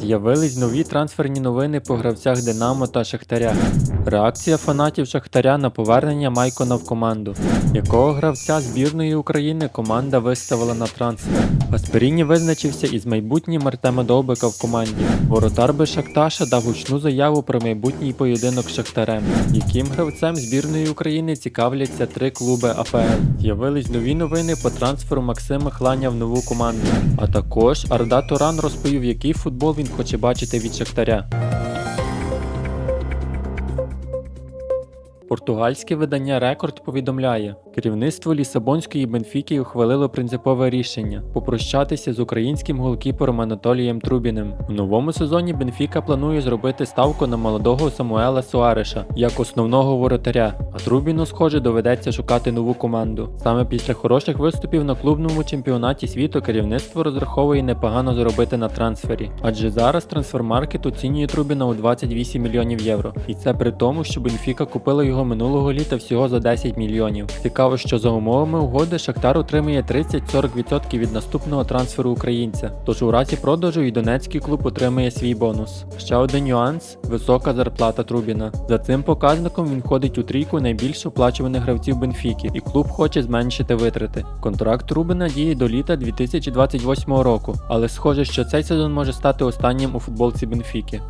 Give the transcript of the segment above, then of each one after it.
З'явились нові трансферні новини по гравцях Динамо та Шахтаря. Реакція фанатів Шахтаря на повернення Майкона в команду. Якого гравця збірної України команда виставила на трансфер? Гасперіні визначився із майбутнім Артема Довбика в команді. Воротар Бешакташа дав гучну заяву про майбутній поєдинок з Шахтарем. Яким гравцем збірної України цікавляться три клуби АПЛ? З'явились нові новини по трансферу Максима Хланя в нову команду. А також Арда Туран розповів, який футбол він хоче бачити від Шахтаря. Португальське видання Рекорд повідомляє, керівництво Лісабонської Бенфіки ухвалило принципове рішення попрощатися з українським голкіпером Анатолієм Трубіним. У новому сезоні Бенфіка планує зробити ставку на молодого Самуела Суареша як основного воротаря, а Трубіну, схоже, доведеться шукати нову команду. Саме після хороших виступів на клубному чемпіонаті світу керівництво розраховує непогано заробити на трансфері, адже зараз трансфермаркет оцінює Трубіна у 28 мільйонів євро. І це при тому, що Бенфіка купила його минулого літа всього за 10 мільйонів. Цікаво, що за умовами угоди Шахтар отримує 30-40% від наступного трансферу українця. Тож у разі продажу і Донецький клуб отримує свій бонус. Ще один нюанс висока зарплата Трубіна. За цим показником він входить у трійку найбільш оплачуваних гравців Бенфіки, і клуб хоче зменшити витрати. Контракт Трубіна діє до літа 2028 року, але схоже, що цей сезон може стати останнім у футболці Бенфіки.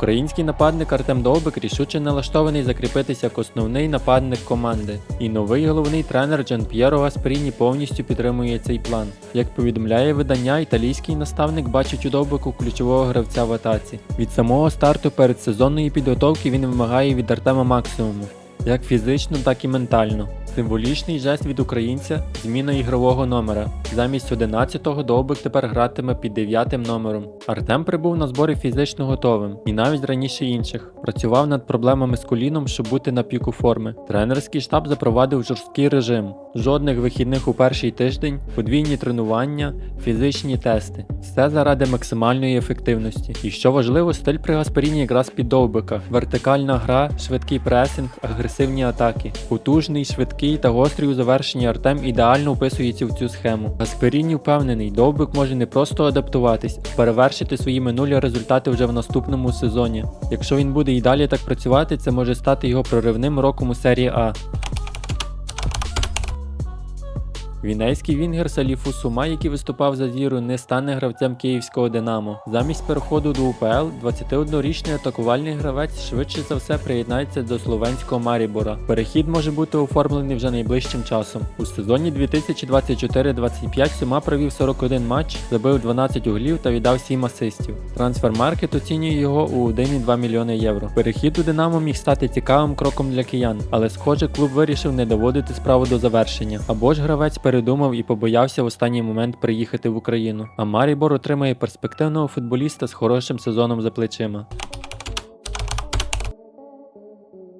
Український нападник Артем Довбик рішуче налаштований закріпитися як основний нападник команди, і новий головний тренер Джан П'єро Гасперіні повністю підтримує цей план. Як повідомляє видання, італійський наставник бачить у Довбику ключового гравця в атаці. Від самого старту передсезонної підготовки він вимагає від Артема максимуму, як фізично, так і ментально. Символічний жест від українця зміна ігрового номера. Замість 11-го Довбик тепер гратиме під 9 номером. Артем прибув на збори фізично готовим і навіть раніше інших. Працював над проблемами з коліном, щоб бути на піку форми. Тренерський штаб запровадив жорсткий режим. Жодних вихідних у перший тиждень, подвійні тренування, фізичні тести. Все заради максимальної ефективності. І що важливо, стиль при Гасперіні якраз під довбика. Вертикальна гра, швидкий пресинг, агресивні атаки. Потужний, швидкий та гострий у завершенні Артем ідеально вписується в цю схему. Гасперіні впевнений, довбик може не просто адаптуватись, а перевершити свої минулі результати вже в наступному сезоні. Якщо він буде і далі так працювати, це може стати його проривним роком у серії А. Вінейський вінгер Саліфу Сума, який виступав за зіру, не стане гравцем київського Динамо. Замість переходу до УПЛ 21-річний атакувальний гравець швидше за все приєднається до словенського Марібора. Перехід може бути оформлений вже найближчим часом. У сезоні 2024-25 Сума провів 41 матч, забив 12 углів та віддав 7 асистів. Трансфермаркет оцінює його у 1,2 мільйони євро. Перехід у Динамо міг стати цікавим кроком для киян, але схоже, клуб вирішив не доводити справу до завершення. Або ж гравець передумав і побоявся в останній момент приїхати в Україну. А Марібор отримає перспективного футболіста з хорошим сезоном за плечима.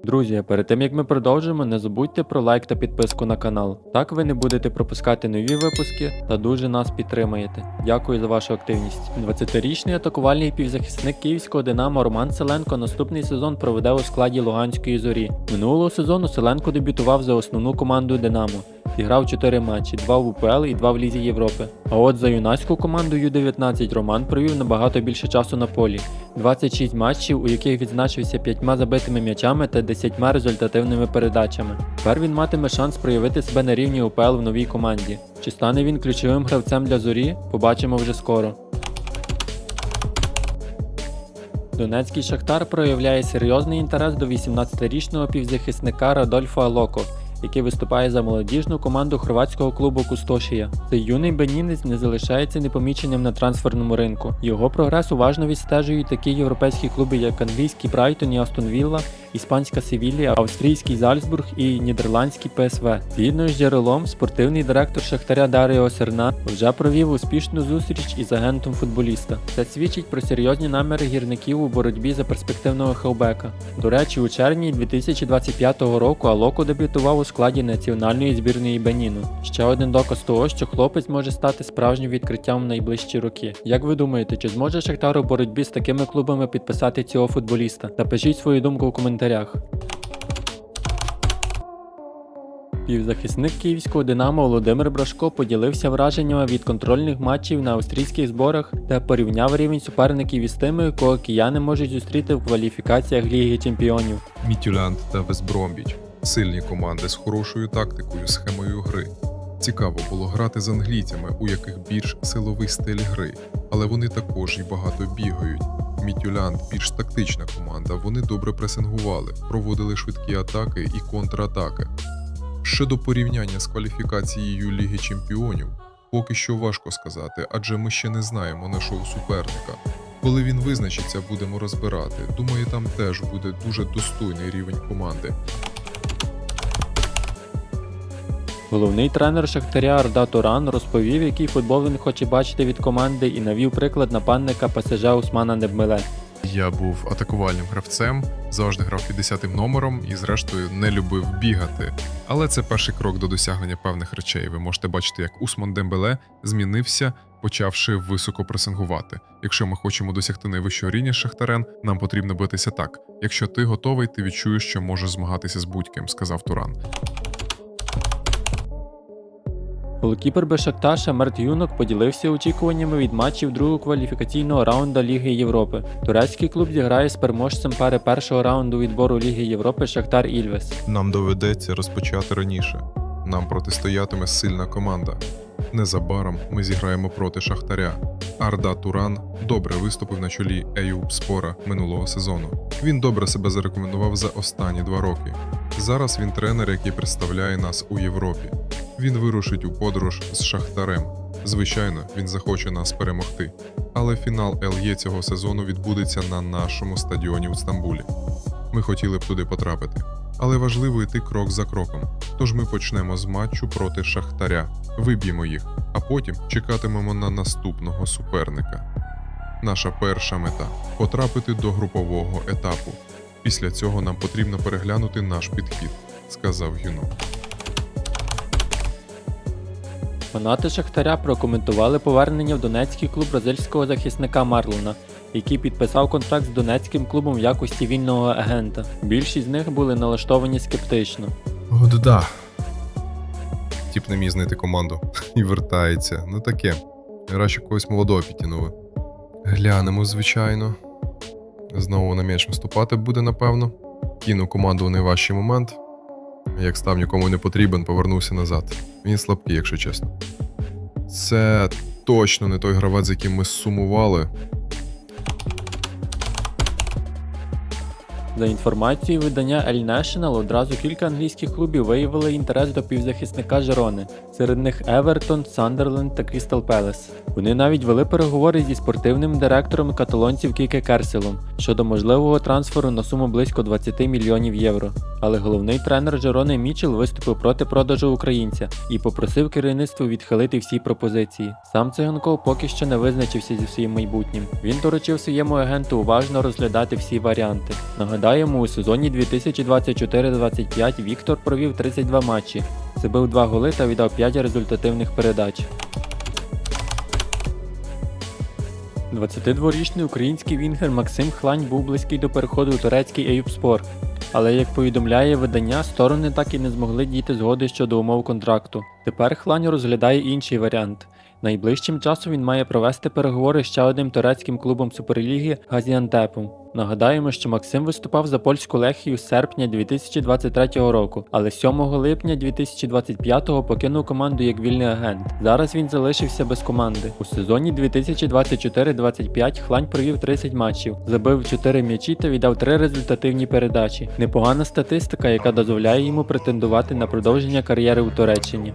Друзі, перед тим як ми продовжимо, не забудьте про лайк та підписку на канал. Так ви не будете пропускати нові випуски та дуже нас підтримаєте. Дякую за вашу активність. 20-річний атакувальний півзахисник київського Динамо Роман Селенко наступний сезон проведе у складі Луганської зорі. Минулого сезону Селенко дебютував за основну команду Динамо. Зіграв 4 матчі, 2 в УПЛ і 2 в Лізі Європи. А от за юнацьку команду Ю-19 Роман провів набагато більше часу на полі. 26 матчів, у яких відзначився 5 забитими м'ячами та 10 результативними передачами. Тепер він матиме шанс проявити себе на рівні УПЛ в новій команді. Чи стане він ключовим гравцем для зорі? Побачимо вже скоро. Донецький Шахтар проявляє серйозний інтерес до 18-річного півзахисника Радольфа Алоко, який виступає за молодіжну команду хорватського клубу Кустошія. Цей юний бенінець не залишається непоміченим на трансферному ринку. Його прогрес уважно відстежують такі європейські клуби, як англійський Брайтон і Астон Вілла, іспанська Севілія, австрійський Зальцбург і нідерландський ПСВ. Згідно з джерелом, спортивний директор Шахтаря Даріо Серна вже провів успішну зустріч із агентом футболіста. Це свідчить про серйозні наміри гірників у боротьбі за перспективного хелбека. До речі, у червні 2025 року Алоко дебютував у складі національної збірної Беніну. Ще один доказ того, що хлопець може стати справжнім відкриттям в найближчі роки. Як ви думаєте, чи зможе Шахтар у боротьбі з такими клубами підписати цього футболіста? Напишіть свою думку у коментарях. Півзахисник київського Динамо Володимир Брашко поділився враженнями від контрольних матчів на австрійських зборах та порівняв рівень суперників із тими, кого кияни можуть зустріти в кваліфікаціях Ліги Чемпіонів. Мітюлянд та Весбромбіч сильні команди з хорошою тактикою, схемою гри. Цікаво було грати з англійцями, у яких більш силовий стиль гри, але вони також і багато бігають. Мітюлянд більш тактична команда, вони добре пресингували, проводили швидкі атаки і контратаки. Щодо порівняння з кваліфікацією Ліги Чемпіонів, поки що важко сказати, адже ми ще не знаємо нашого суперника. Коли він визначиться, будемо розбирати. Думаю, там теж буде дуже достойний рівень команди. Головний тренер Шахтаря Арда Туран розповів, який футбол він хоче бачити від команди, і навів приклад нападника ПСЖ Усмана Небмеле. Я був атакувальним гравцем, завжди грав 50-м номером і, зрештою, не любив бігати. Але це перший крок до досягнення певних речей. Ви можете бачити, як Усман Дембеле змінився, почавши високо пресингувати. Якщо ми хочемо досягти найвищого рівня з Шахтарем, нам потрібно битися так. Якщо ти готовий, ти відчуєш, що можеш змагатися з будь-ким, сказав Туран. Голкіпер Бешакташа Мерт Юнок поділився очікуваннями від матчів другого кваліфікаційного раунду Ліги Європи. Турецький клуб зіграє з переможцем пари першого раунду відбору Ліги Європи Шахтар Ільвес. Нам доведеться розпочати раніше. Нам протистоятиме сильна команда. Незабаром ми зіграємо проти Шахтаря. Арда Туран добре виступив на чолі Еюб Спора минулого сезону. Він добре себе зарекомендував за останні два роки. Зараз він тренер, який представляє нас у Європі. Він вирушить у подорож з Шахтарем. Звичайно, він захоче нас перемогти. Але фінал ЛЄ цього сезону відбудеться на нашому стадіоні у Стамбулі. Ми хотіли б туди потрапити. Але важливо йти крок за кроком. Тож ми почнемо з матчу проти Шахтаря, виб'ємо їх, а потім чекатимемо на наступного суперника. Наша перша мета потрапити до групового етапу. Після цього нам потрібно переглянути наш підхід, сказав Юнок. Фанати Шахтаря прокоментували повернення в Донецький клуб бразильського захисника Марлона, який підписав контракт з донецьким клубом в якості вільного агента. Більшість з них були налаштовані скептично. Да. Тіп не міг знайти команду і вертається. Ну таке. Краще когось молодого підтягнули. Глянемо, звичайно. Знову на м'яч наступати буде, напевно. Кинув команду у найважчий момент. Як став нікому не потрібен, повернувся назад. Він слабкий, якщо чесно. Це точно не той гравець, з яким ми сумували. За інформацією видання El National, одразу кілька англійських клубів виявили інтерес до півзахисника Жерони. Серед них Евертон, Сандерленд та Крістал Пелес. Вони навіть вели переговори зі спортивним директором каталонців Кіке Керселом щодо можливого трансферу на суму близько 20 мільйонів євро. Але головний тренер Жерони Мічел виступив проти продажу українця і попросив керівництво відхилити всі пропозиції. Сам Циганков поки що не визначився зі своїм майбутнім. Він доручив своєму агенту уважно розглядати всі варіанти. Нагадаємо, у сезоні 2024-25 Віктор провів 32 матчі, забив 2 голи та віддав 5 результативних передач. 22-річний український вінгер Максим Хлань був близький до переходу у турецький Ейюпспор. Але як повідомляє видання, сторони так і не змогли дійти згоди щодо умов контракту. Тепер Хлань розглядає інший варіант. Найближчим часом він має провести переговори з ще одним турецьким клубом Суперліги Газіантепом. Нагадаємо, що Максим виступав за польську Лехію з серпня 2023 року, але 7 липня 2025 покинув команду як вільний агент. Зараз він залишився без команди. У сезоні 2024-25 Хлань провів 30 матчів, забив 4 м'ячі та віддав 3 результативні передачі. Непогана статистика, яка дозволяє йому претендувати на продовження кар'єри у Туреччині.